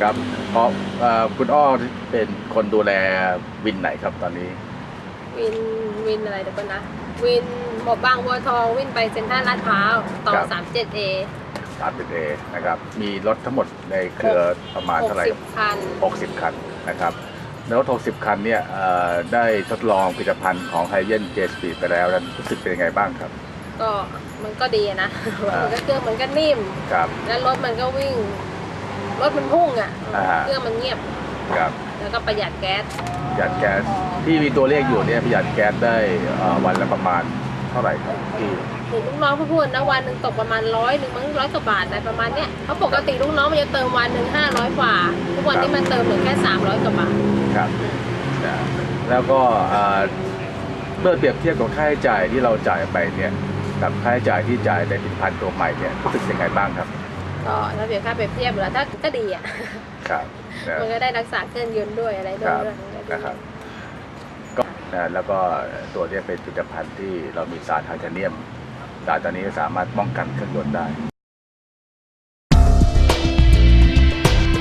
ครับเพราะเอ่อคุณอ้อเป็นคนดูแลวินไหนครับตอนนี้ วินวินอะไรเดี๋ยวก่อนนะ วินหมอบางบัวทองวินไปเซ็นทรัลลาดพร้าวต่อครับ 37A สามสิบเอนะครับ มีรถทั้งหมดในเครือประมาณเท่าไหร่ครับ60คัน 60 คันนะครับในรถ60 คันเนี่ยเอ่อได้ทดลองผลิตภัณฑ์ของไฮเ e นเจสปีไปแล้วนั้นรู้สึกเป็นยังไงบ้างครับ ก็มันก็ดีนะ อ่ามั มันก็เครื่องมันก็นิ่ม ครับ แล้วรถมันก็วิ่ง รถมันพุ่งอะอ่า เครื่องมันเงียบ ครับแล้วก็ประหยัดแก๊สประหยัดแก๊สที่มีตัวเลขอยู่เนี่ยประหยัดแก๊สได้เอ่อวันละประมาณเท่าไหร่ครับที่เห็นลูกน้องเขาพูดนะวันหนึ่งตกประมาณร้อยหนึ่งมั้งร้อยกว่าบาทอะไรประมาณเนี้ยเพราะปกติลูกน้องมันจะเติมวันหนึ่งห้าร้อยกว่าทุกวันนี้มันเติมเหลือแค่สามร้อยกว่าบาทครับนะแล้วก็เอ่อเมื่อเปรียบเทียบกับค่าใช้จ่ายที่เราจ่ายไปเนี่ยกับค่าใช้จ่ายที่จ่ายในผลิตภัณฑ์ตัวใหม่เนี่ยรู้สึกยังไงบ้างครับ ก็ถ้าเปรียบค่าเปรียบเทียบแล้วถ้าก็ดีอะครับนะมันก็ได้รักษาเครื่องยนต์ด้วยอะไรด้วคยรับมันก็ดีนะครับก็นะแล้วก็ตัวเนี้เป็นผลิตภัณฑ์ที่เรามีสารไทเทเนียมสารตัวนี้สามารถป้องกันเครื่องยนต์ได้